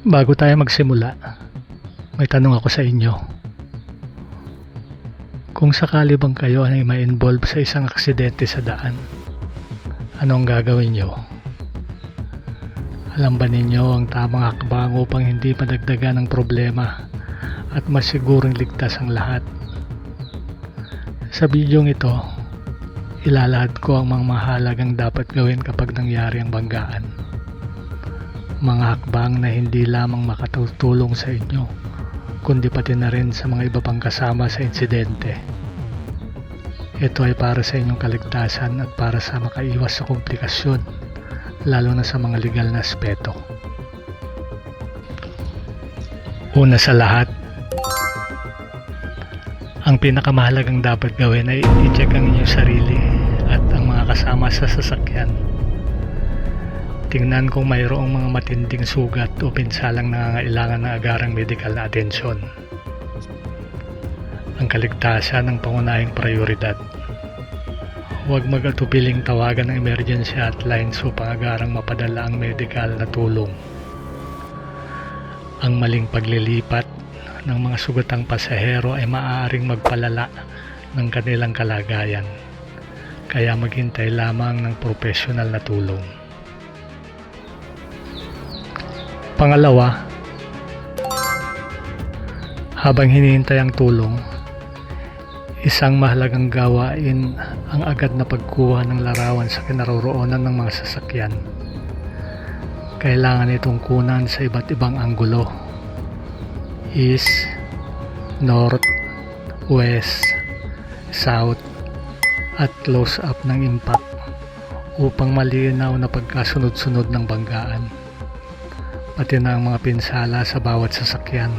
Bago tayo magsimula, may tanong ako sa inyo. Kung sakali bang kayo ay ma-involve sa isang aksidente sa daan, anong gagawin nyo? Alam ba ninyo ang tamang hakbang upang hindi madagdagan ng problema at masiguring ligtas ang lahat? Sa bidyong ito, ilalahad ko ang mga mahalagang dapat gawin kapag nangyari ang banggaan mga hakbang na hindi lamang makatutulong sa inyo, kundi pati na rin sa mga iba pang kasama sa insidente. Ito ay para sa inyong kaligtasan at para sa makaiwas sa komplikasyon, lalo na sa mga legal na aspeto. Una sa lahat, ang pinakamahalagang dapat gawin ay i-check ang inyong sarili at ang mga kasama sa sasakyan Tingnan kung mayroong mga matinding sugat o pinsalang nangangailangan ng agarang medikal na atensyon. Ang kaligtasan ng pangunahing prioridad. Huwag mag-atubiling tawagan ng emergency hotlines upang agarang mapadala ang medikal na tulong. Ang maling paglilipat ng mga sugatang pasahero ay maaaring magpalala ng kanilang kalagayan. Kaya maghintay lamang ng profesional na tulong. Pangalawa, habang hinihintay ang tulong, isang mahalagang gawain ang agad na pagkuha ng larawan sa kinaroroonan ng mga sasakyan. Kailangan itong kunan sa iba't ibang anggulo. East, North, West, South, at close up ng impact upang malinaw na pagkasunod-sunod ng banggaan pati na ang mga pinsala sa bawat sasakyan.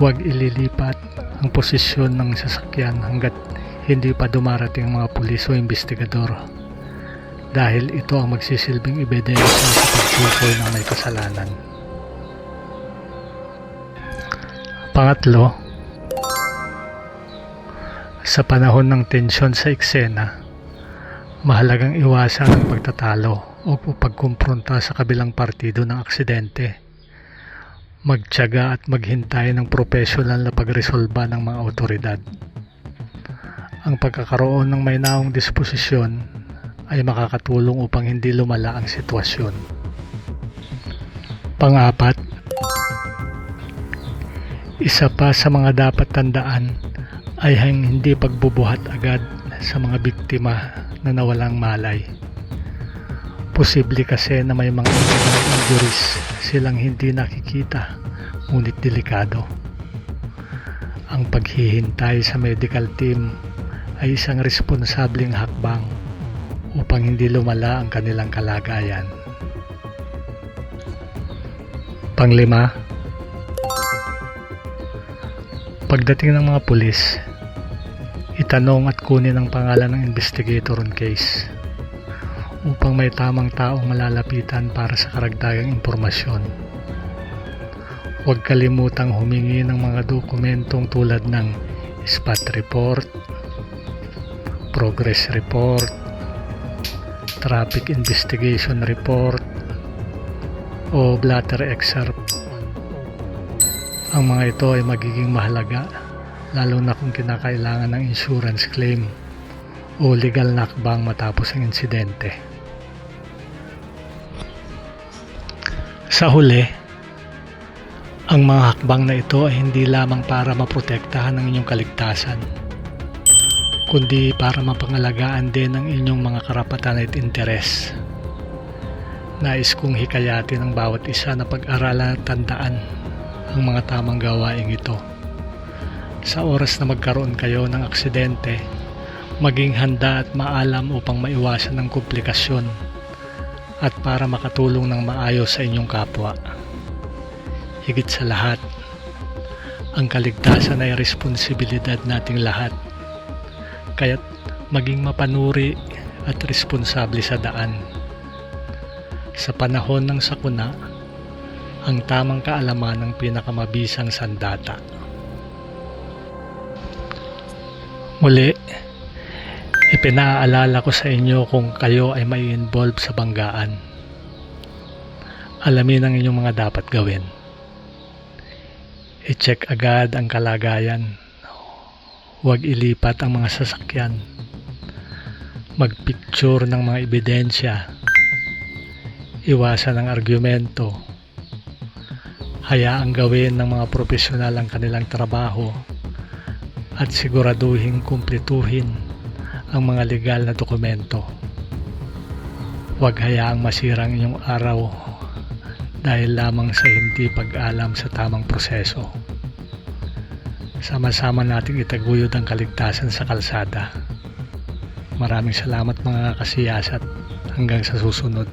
Huwag ililipat ang posisyon ng sasakyan hanggat hindi pa dumarating ang mga pulis o investigador dahil ito ang magsisilbing ebidensya sa pagtukoy ng may kasalanan. Pangatlo, sa panahon ng tensyon sa eksena, mahalagang iwasan ang pagtatalo o pagkumpronta sa kabilang partido ng aksidente. Magtyaga at maghintay ng profesional na pagresolba ng mga otoridad. Ang pagkakaroon ng may naong disposisyon ay makakatulong upang hindi lumala ang sitwasyon. Pangapat, isa pa sa mga dapat tandaan ay ang hindi pagbubuhat agad sa mga biktima na nawalang malay. Posible kasi na may mga injuries silang hindi nakikita ngunit delikado. Ang paghihintay sa medical team ay isang responsableng hakbang upang hindi lumala ang kanilang kalagayan. Panglima, pagdating ng mga pulis, itanong at kunin ang pangalan ng investigator on case upang may tamang taong malalapitan para sa karagdagang impormasyon. Huwag kalimutang humingi ng mga dokumentong tulad ng spot report, progress report, traffic investigation report, o blatter excerpt. Ang mga ito ay magiging mahalaga lalo na kung kinakailangan ng insurance claim o legal na akbang matapos ang insidente. Sa huli, ang mga hakbang na ito ay hindi lamang para maprotektahan ang inyong kaligtasan, kundi para mapangalagaan din ang inyong mga karapatan at interes. Nais kong hikayatin ang bawat isa na pag-aralan at tandaan ang mga tamang gawaing ito. Sa oras na magkaroon kayo ng aksidente, maging handa at maalam upang maiwasan ang komplikasyon at para makatulong ng maayos sa inyong kapwa. Higit sa lahat, ang kaligtasan ay responsibilidad nating lahat. Kaya't maging mapanuri at responsable sa daan. Sa panahon ng sakuna, ang tamang kaalaman ng pinakamabisang sandata. Muli, Ipinaalala ko sa inyo kung kayo ay may involve sa banggaan. Alamin ang inyong mga dapat gawin. I-check agad ang kalagayan. Huwag ilipat ang mga sasakyan. Magpicture ng mga ebidensya. Iwasan ang argumento. Hayaang gawin ng mga profesional ang kanilang trabaho at siguraduhin kumplituhin ang mga legal na dokumento. Huwag hayaang masira ang inyong araw dahil lamang sa hindi pag-alam sa tamang proseso. Sama-sama nating itaguyod ang kaligtasan sa kalsada. Maraming salamat mga kasiyasat. Hanggang sa susunod.